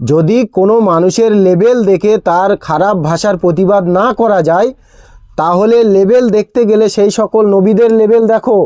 যদি কোনো মানুষের লেবেল দেখে তার খারাপ ভাষার প্রতিবাদ না করা যায়, তাহলে লেবেল দেখতে গেলে সেই সকল নবীদের লেবেল দেখো।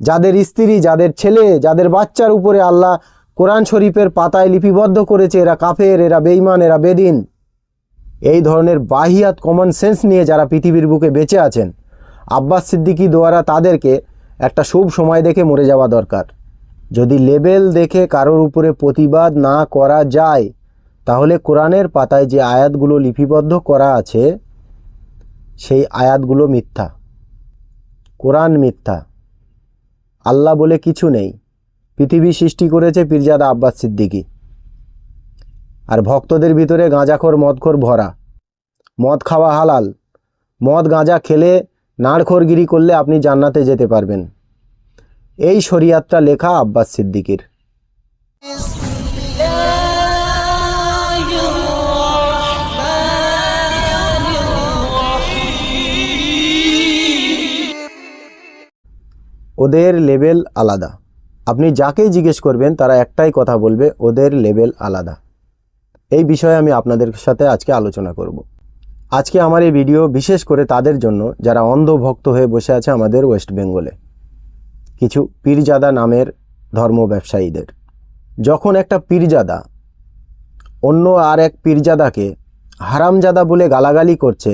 যাদের স্ত্রী, যাদের ছেলে, যাদের বাচ্চার উপরে আল্লাহ কোরআন শরীফের পাতায় লিপিবদ্ধ করেছে, এরা কাফের, এরা বেঈমান, এরা বেদিন। এই ধরনের বাহিয়াত কমন সেন্স নিয়ে যারা পৃথিবীর বুকে বেঁচে আছেন, আব্বাস সিদ্দিকী দোয়ারা তাদেরকে একটা শুভ সময় দেখে মরে যাওয়া দরকার। যদি লেবেল দেখে কারোর উপরে প্রতিবাদ না করা যায়, তাহলে কোরআনের পাতায় যে আয়াতগুলো লিপিবদ্ধ করা আছে, সেই আয়াতগুলো মিথ্যা। কোরআন মিথ্যা। আল্লাহ বলে কিছু নেই। পৃথিবী সৃষ্টি করেছে পীরজাদা আব্বাস সিদ্দিকী। আর ভক্তদের ভিতরে গাঁজাখোর, মদখোর ভরা। মদ খাওয়া হালাল। মদ গাঁজা খেলে নাড়খোরগিরি করলে আপনি জান্নাতে যেতে পারবেন। এই শরিয়াতটা লেখা আব্বাস সিদ্দিকির। ওদের লেভেল আলাদা। আপনি যাকেই জিজ্ঞেস করবেন, তারা একটাই কথা বলবে, ওদের লেভেল আলাদা। এই বিষয়ে আমি আপনাদের সাথে আজকে আলোচনা করব। আজকে আমার এই ভিডিও বিশেষ করে তাদের জন্য, যারা অন্ধভক্ত হয়ে বসে আছে আমাদের ওয়েস্ট বেঙ্গলে। কিছু পীরজাদা নামের ধর্ম ব্যবসায়ীদের। যখন একটা পীরজাদা অন্য আর এক পীরজাদাকে হারামজাদা বলে গালাগালি করছে,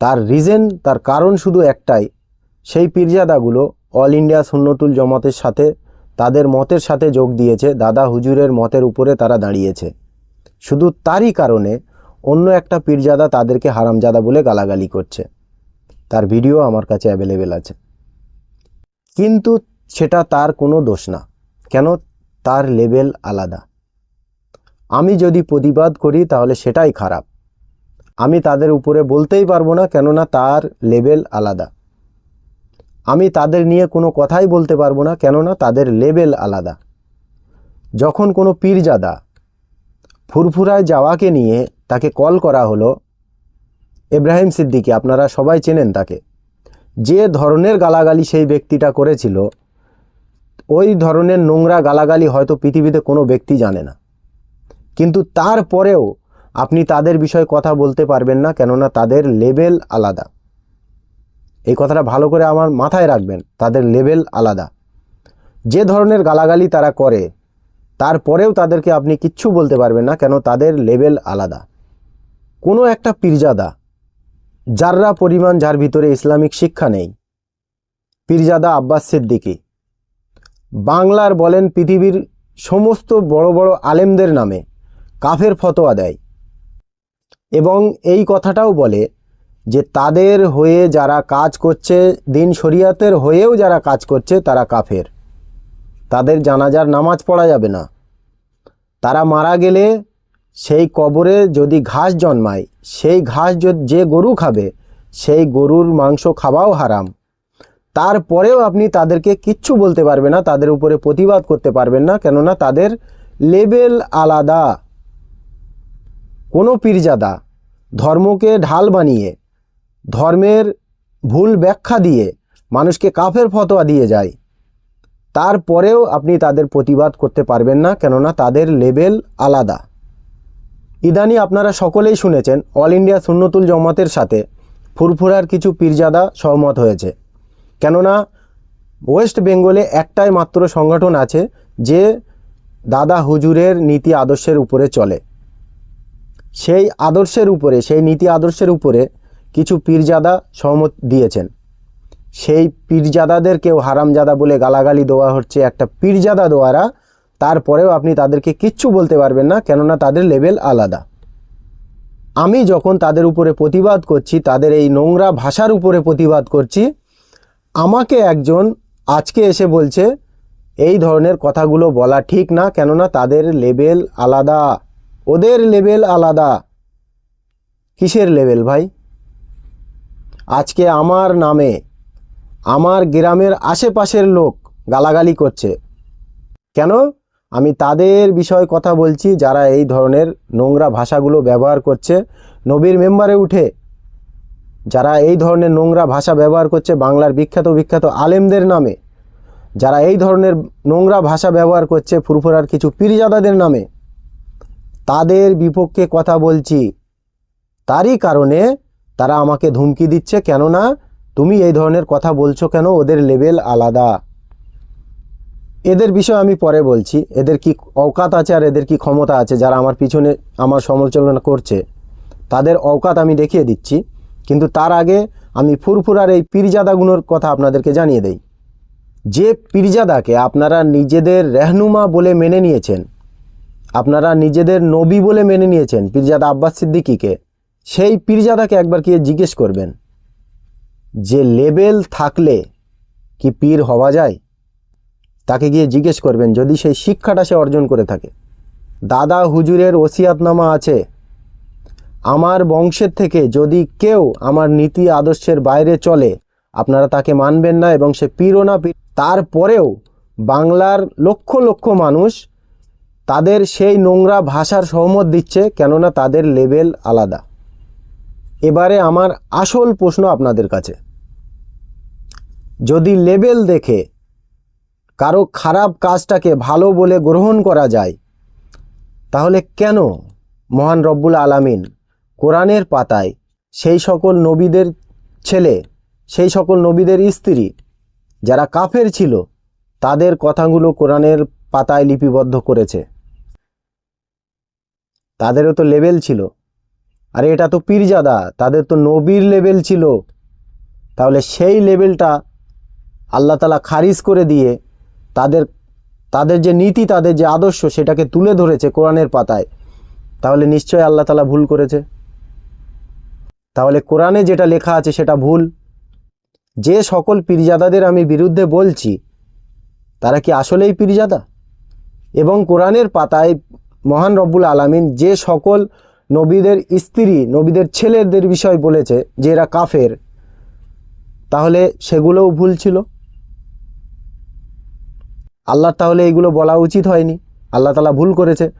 তার রিজেন তার কারণ শুধু একটাই, সেই পীরজাদাগুলো অল ইন্ডিয়া সুন্নতুল জমাতের সাথে, তাদের মতের সাথে যোগ দিয়েছে, দাদা হুজুরের মতের উপরে তারা দাঁড়িয়েছে। শুধু তারই কারণে অন্য একটা পীরজাদা তাদেরকে হারামজাদা বলে গালাগালি করছে। তার ভিডিও আমার কাছে অ্যাভেলেবেল আছে। কিন্তু সেটা তার কোনো দোষ না। কেন? তার লেভেল আলাদা। আমি যদি প্রতিবাদ করি, তাহলে সেটাই খারাপ। আমি তাদের উপরে বলতেই পারব না, কেননা তার লেভেল আলাদা। আমি তাদের নিয়ে কোনো কথাই বলতে পারব না, কেননা তাদের লেভেল আলাদা। যখন কোনো পীরজাদা ফুরফুরায় যাওয়াকে নিয়ে তাকে কল করা হলো ইব্রাহিম সিদ্দিকি, আপনারা সবাই চেনেন তাকে। যে ধরনের গালাগালি সেই ব্যক্তিটা করেছিল, ওই ধরনের নোংরা গালাগালি হয়তো পৃথিবীতে কোনো ব্যক্তি জানে না। কিন্তু তারপরেও আপনি তাদের বিষয়ে কথা বলতে পারবেন না, কেননা তাদের লেভেল আলাদা। এই কথাটা ভালো করে আমার মাথায় রাখবেন, তাদের লেভেল আলাদা। যে ধরনের গালাগালি তারা করে, তারপরেও তাদেরকে আপনি কিচ্ছু বলতে পারবেন না, কেন তাদের লেভেল আলাদা। কোনো একটা পীরজাদা যাররা পরিমাণ যার ভিতরে ইসলামিক শিক্ষা নেই। পীরজাদা আব্বাস সিদ্দিকি বাংলার বলেন পৃথিবীর সমস্ত বড় বড় আলেমদের নামে কাফের ফতোয়া দেয়। এবং এই কথাটাও বলে যে তাদের হয়ে যারা কাজ করছে, দিন শরিয়াতের হয়েও যারা কাজ করছে, তারা কাফের। তাদের জানাজার নামাজ পড়া যাবে না। তারা মারা গেলে সেই কবরে যদি ঘাস জন্মায় সেই ঘাস যে গরু খাবে, সেই গরুর মাংস খাওয়াও হারাম। তারপরেও আপনি তাদেরকে কিচ্ছু বলতে পারবেন না, তাদের উপরে প্রতিবাদ করতে পারবেন না, কেননা তাদের লেবেল আলাদা। কোনো পীরজাদা ধর্মকে ঢাল বানিয়ে, ধর্মের ভুল ব্যাখ্যা দিয়ে মানুষকে কাফের ফতোয়া দিয়ে যায়। তারপরেও আপনি তাদের প্রতিবাদ করতে পারবেন না, কেননা তাদের লেবেল আলাদা। ইদানি আপনারা সকলেই শুনেছেন, অল ইন্ডিয়া সুন্নতুল জমাতের সাথে ফুরফুরার কিছু পীরজাদা সহমত হয়েছে। কেননা, ওয়েস্ট বেঙ্গলে একটাই মাত্র সংগঠন আছে, যে দাদা হুজুরের নীতি আদর্শের উপরে চলে। সেই আদর্শের উপরে, সেই নীতি আদর্শের উপরে কিছু পীরজাদা সহমত দিয়েছেন। সেই পীরজাদাদেরকেও হারামজাদা বলে গালাগালি দেওয়া হচ্ছে, একটা পীরজাদা দ্বারা তারপরেও আপনি তাদেরকে কিচ্ছু বলতে পারবেন না, কেননা তাদের লেভেল আলাদা। আমি যখন তাদের উপরে প্রতিবাদ করছি, তাদের এই নোংরা ভাষার উপরে প্রতিবাদ করছি, আমাকে একজন আজকে এসে বলছে, এই ধরনের কথাগুলো বলা ঠিক না, কেননা তাদের লেভেল আলাদা। ওদের লেভেল আলাদা। কিসের লেভেল ভাই? আজকে আমার নামে আমার গ্রামের আশেপাশের লোক গালাগালি করছে। কেন? আমি তাদের বিষয়ে কথা বলছি, যারা এই ধরনের নোংরা ভাষাগুলো ব্যবহার করছে। নবীর মেম্বারে উঠে যারা এই ধরনের নোংরা ভাষা ব্যবহার করছে, বাংলার বিখ্যাত বিখ্যাত আলেমদের নামে, যারা এই ধরনের নোংরা ভাষা ব্যবহার করছে ফুরফুরার কিছু পীরজাদাদের নামে, তাদের বিপক্ষে কথা বলছি। তারই কারণে তারা আমাকে ধুমকি দিচ্ছে, কেননা তুমি এই ধরনের কথা বলছো কেন? ওদের লেভেল আলাদা। এদের বিষয়ে আমি পরে বলছি। এদের কি অওকাত আছে আর এদের কি ক্ষমতা আছে? যারা আমার পিছনে আমার সমালোচনা করছে, তাদের অওকাত আমি দেখিয়ে দিচ্ছি। কিন্তু তার আগে আমি ফুরফুরার এই পীরজাদাগুলোর কথা আপনাদেরকে জানিয়ে দেই। যে পীরজাদাকে আপনারা নিজেদের রেহনুমা বলে মেনে নিয়েছেন, আপনারা নিজেদের নবী বলে মেনে নিয়েছেন, পীরজাদা আব্বাস সিদ্দিকিকে, সেই পীরজাদাকে একবার কি জিজ্ঞেস করবেন যে, লেবেল থাকলে কি পীর হওয়া যায়? তাকে গিয়ে জিজ্ঞেস করবেন, যদি সেই শিক্ষাটা সে অর্জন করে থাকে। দাদা হুজুরের ওসিয়াতনামা আছে। আমার বংশের থেকে যদি কেউ আমার নীতি আদর্শের বাইরে চলে, আপনারা তাকে মানবেন না এবং সে পীরও না পীর। তারপরেও বাংলার লক্ষ লক্ষ মানুষ তাদের সেই নোংরা ভাষার সহমত দিচ্ছে, কেননা তাদের লেভেল আলাদা। এবারে আমার আসল প্রশ্ন আপনাদের কাছে। যদি লেভেল দেখে কারও খারাপ কাজটাকে ভালো বলে গ্রহণ করা যায়, তাহলে কেন মহান রব্বুল আলামিন কোরআনের পাতায় সেই সকল নবীদের ছেলে, সেই সকল নবীদের স্ত্রী যারা কাফের ছিল, তাদের কথাগুলো কোরআনের পাতায় লিপিবদ্ধ করেছে? তাদেরও তো লেভেল ছিল। আরে এটা তো পীরজাদা, তাদের তো নবীর লেভেল ছিল। তাহলে সেই লেভেলটা আল্লাহ তালা খারিজ করে দিয়ে তাদের তাদের যে নীতি, তাদের যে আদর্শ সেটাকে তুলে ধরেছে কোরআনের পাতায়, তাহলে নিশ্চয়ই আল্লাহ তালা ভুল করেছে। তাহলে কোরআনে যেটা লেখা আছে সেটা ভুল। যে সকল পীরজাদাদের আমি বিরুদ্ধে বলছি, তারা কি আসলেই পীরজাদা? এবং কোরআনের পাতায় মহান রব্বুল আলামিন যে সকল নবীদের স্ত্রী, নবীদের ছেলেদের বিষয় বলেছে যে এরা কাফের, তাহলে সেগুলোও ভুল ছিল? আল্লাহ তাহলে এইগুলো বলা উচিত হয়নি। আল্লাহ তালা ভুল করেছে।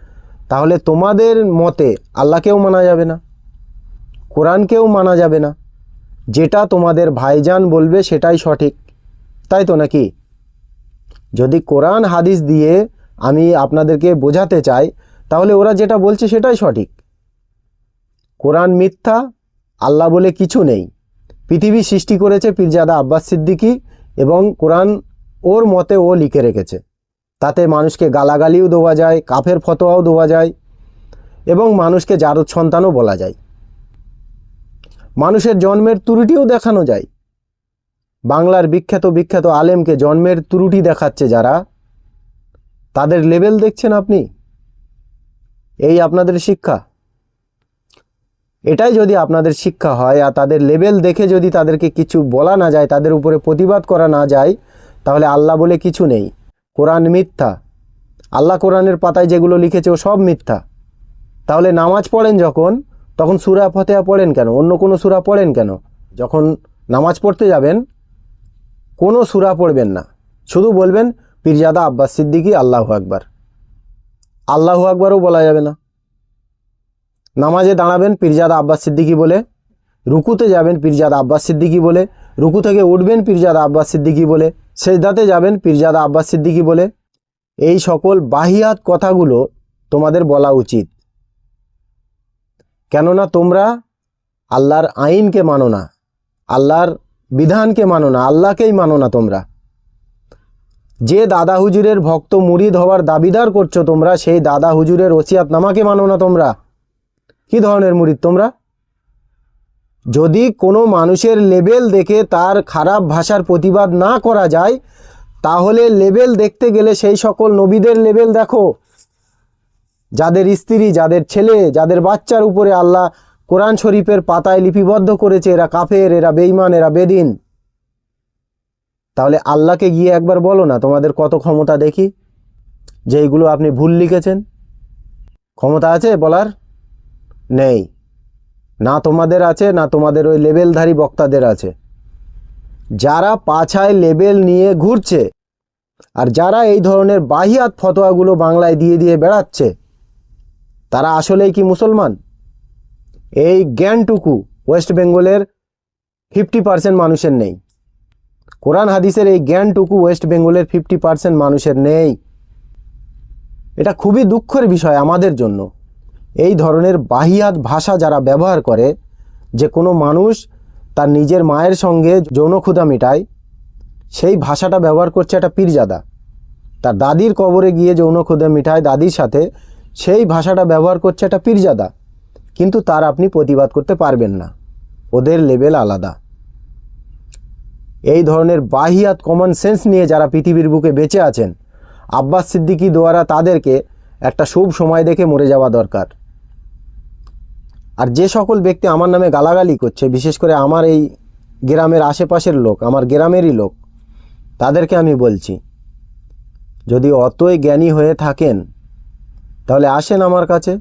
তাহলে তোমাদের মতে আল্লাহকেও মানা যাবে না? কোরআনকেও মানা যাবে না? যেটা তোমাদের ভাইজান বলবে সেটাই সঠিক। তাই তো নাকি? যদি কোরআন হাদিস দিয়ে আমি আপনাদেরকে বোঝাতে চাই, তাহলে ওরা যেটা বলছে সেটাই সঠিক। কোরআন মিথ্যা, আল্লাহ বলে কিছু নেই। পৃথিবী সৃষ্টি করেছে পীরজাদা আব্বাস সিদ্দিকী এবং কোরআন ওর মতে ও লিখে রেখেছে। তাতে মানুষকে গালাগালিও দেওয়া যায়, কাফের ফতোয়াও দেওয়া যায় এবং মানুষকে জারদ সন্তানও বলা যায়। মানুষের জন্মের ত্রুটিও দেখানো যায়। বাংলার বিখ্যাত বিখ্যাত আলেমকে জন্মের ত্রুটি দেখাচ্ছে যারা। তাদের লেভেল দেখছেন আপনি? এই আপনাদের শিক্ষা। এটাই যদি আপনাদের শিক্ষা হয় আর তাদের লেভেল দেখে যদি তাদেরকে কিছু বলা না যায়, তাদের উপরে প্রতিবাদ করা না যায় তাহলে আল্লাহ বলে কিছু নেই। কোরআন মিথ্যা। আল্লাহ কোরআনের পাতায় যেগুলো লিখেছে ও সব মিথ্যা। তাহলে নামাজ পড়েন যখন, তখন সুরা ফতেহা পড়েন কেন? অন্য কোনো সুরা পড়েন কেন? যখন নামাজ পড়তে যাবেন, কোনো সুরা পড়বেন না। শুধু বলবেন, পীরজাদা আব্বাস সিদ্দিকি, আল্লাহু আকবার। আল্লাহু আকবারও বলা যাবে না। নামাজে দাঁড়াবেন, পীরজাদা আব্বাস সিদ্দিকি বলে রুকুতে যাবেন পীরজাদা আব্বাস সিদ্দিকি বলে, রুকু থেকে উঠবেন পীরজাদা আব্বাস সিদ্দিকি বলে, সেজদাতে যাবেন পীরজাদা আব্বাস সিদ্দিকি বলে। এই সকল বাহিয়াত কথাগুলো তোমাদের বলা উচিত। কেননা তোমরা আল্লাহর আইনকে মানো না, আল্লাহর বিধানকে মানো না, আল্লাহকেই মানো না তোমরা। যে দাদা হুজুরের ভক্ত মুরিদ হওয়ার দাবিদার করছ তোমরা, সেই দাদা হুজুরের ওসিয়াত নামাকে মানো না তোমরা। কি ধরনের মুরিদ তোমরা? যদি কোনো মানুষের লেবেল দেখে তার খারাপ ভাষার প্রতিবাদ না করা যায়, তাহলে লেবেল দেখতে গেলে সেই সকল নবীদের লেবেল দেখো। যাদের স্ত্রী, যাদের ছেলে, যাদের বাচ্চার উপরে আল্লাহ কোরআন শরীফের পাতায় লিপিবদ্ধ করেছে, এরা কাফের, এরা বেঈমান, এরা বেদিন। তাহলে আল্লাহকে গিয়ে একবার বলো না, তোমাদের কত ক্ষমতা দেখি? যে এইগুলো আপনি ভুল লিখেছেন। ক্ষমতা আছে বলার? নেই। না তোমাদের আছে, না তোমাদের ওই লেবেলধারী বক্তাদের আছে। যারা পাছায় লেবেল নিয়ে ঘুরছে আর যারা এই ধরনের বাহিয়াত ফতোয়াগুলো বাংলায় দিয়ে দিয়ে বেড়াচ্ছে, তারা আসলেই কি মুসলমান? এই জ্ঞানটুকু ওয়েস্ট বেঙ্গলের ফিফটি পার্সেন্ট মানুষের নেই। কোরআন হাদিসের এই জ্ঞানটুকু ওয়েস্ট বেঙ্গলের ফিফটি পার্সেন্ট মানুষের নেই। এটা খুবই দুঃখের বিষয় আমাদের জন্য। এই ধরনের বাহিয়াত ভাষা যারা ব্যবহার করে, যে কোনো মানুষ তার নিজের মায়ের সঙ্গে যৌন ক্ষুধা মেটায়, সেই ভাষাটা ব্যবহার করছে একটা পীরজাদা। তার দাদির কবরে গিয়ে যৌন ক্ষুদা মিঠাই দাদির সাথে, সেই ভাষাটা ব্যবহার করছে একটা পীরজাদা। কিন্তু তার আপনি প্রতিবাদ করতে পারবেন না। ওদের লেভেল আলাদা। এই ধরনের বাহিয়াত কমন সেন্স নিয়ে যারা পৃথিবীর বুকে বেঁচে আছেন, আব্বাস সিদ্দিকী দ্বারা তাদেরকে একটা শুভ সময় দেখে মরে যাওয়া দরকার। আর যে সকল ব্যক্তি আমার নামে গালাগালি করছে, বিশেষ করে আমার এই গ্রামের আশেপাশের লোক, আমার গ্রামেরই লোক, তাদেরকে আমি বলছি, যদি অতই জ্ঞানী হয়ে থাকেন, তাহলে আসেন আমার কাছে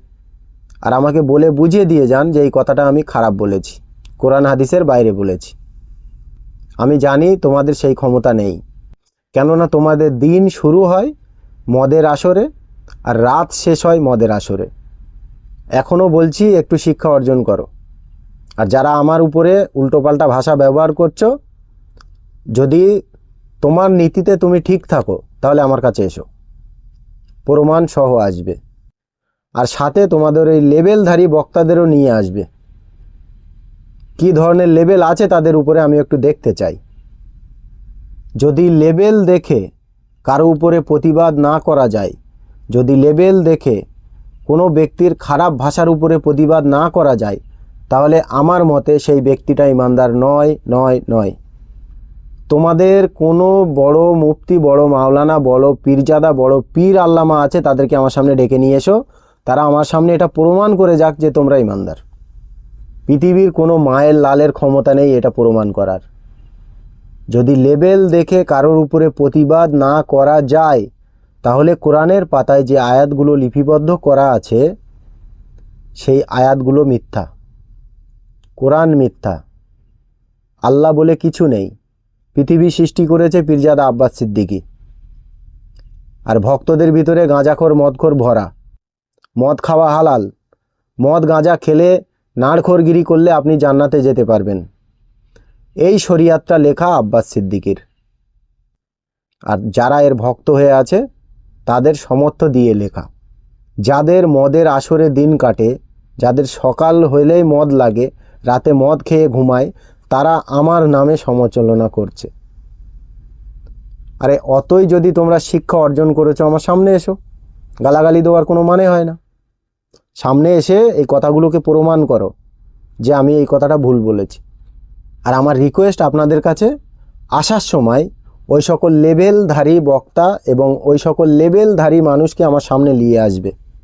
আর আমাকে বলে বুঝিয়ে দিয়ে যান যে এই কথাটা আমি খারাপ বলেছি, কোরআন হাদিসের বাইরে বলেছি। আমি জানি তোমাদের সেই ক্ষমতা নেই, কেননা তোমাদের দিন শুরু হয় মদের আসরে আর রাত শেষ হয় মদের আসরে। এখনও বলছি একটু শিক্ষা অর্জন করো। আর যারা আমার উপরে উল্টোপাল্টা ভাষা ব্যবহার করছ, যদি তোমার নীতিতে তুমি ঠিক থাকো, তাহলে আমার কাছে এসো। প্রমাণ সহ আসবে। আর সাথে তোমাদের এই লেবেলধারী বক্তাদেরও নিয়ে আসবে। কি ধরনের লেবেল আছে তাদের উপরে আমি একটু দেখতে চাই। যদি লেবেল দেখে কারও উপরে প্রতিবাদ না করা যায়, যদি লেবেল দেখে কোনো ব্যক্তির খারাপ ভাষার উপরে প্রতিবাদ না করা যায়, তাহলে আমার মতে সেই ব্যক্তিটা ইমানদার নয় নয় নয়। তোমাদের কোনো বড় মুফতি, বড় মাওলানা, বড় পীরজাদা, বড় পীর আল্লামা আছে, তাদেরকে আমার সামনে ডেকে নিয়ে এসো। তারা আমার সামনে এটা প্রমাণ করে যাক যে তোমরা ইমানদার। পৃথিবীর কোনো মায়ের লালের ক্ষমতা নেই এটা প্রমাণ করার। যদি লেবেল দেখে কারোর উপরে প্রতিবাদ না করা যায় তাহলে কোরআনের পাতায় যে আয়াতগুলো লিপিবদ্ধ করা আছে, সেই আয়াতগুলো মিথ্যা। কোরআন মিথ্যা। আল্লাহ বলে কিছু নেই। পৃথিবী সৃষ্টি করেছে পীরজাদা আব্বাস সিদ্দিকী। আর ভক্তদের ভিতরে গাঁজাখোর, মদখোর ভরা। মদ খাওয়া হালাল। মদ, গাঁজা খেলে নাড়খোরগিরি করলে আপনি জান্নাতে যেতে পারবেন। এই শরিয়াতটা লেখা আব্বাস সিদ্দিকির। আর যারা এর ভক্ত হয়ে আছে তাদের সমর্থ দিয়ে লেখা। যাদের মদের আসরে দিন কাটে, যাদের সকাল হইলেই মদ লাগে, রাতে মদ খেয়ে ঘুমায়, তারা আমার নামে সমালোচনা করছে। আরে, অতই যদি তোমরা শিক্ষা অর্জন করেছ, আমার সামনে এসো। গালাগালি দেওয়ার কোনো মানে হয় না। সামনে এসে এই কথাগুলোকে প্রমাণ করো যে আমি এই কথাটা ভুল বলেছি। আর আমার রিকোয়েস্ট আপনাদের কাছে, আসার সময় ওই সকল লেবেলধারী বক্তা এবং ওই সকল লেবেলধারী মানুষকে আমার সামনে নিয়ে আসবে।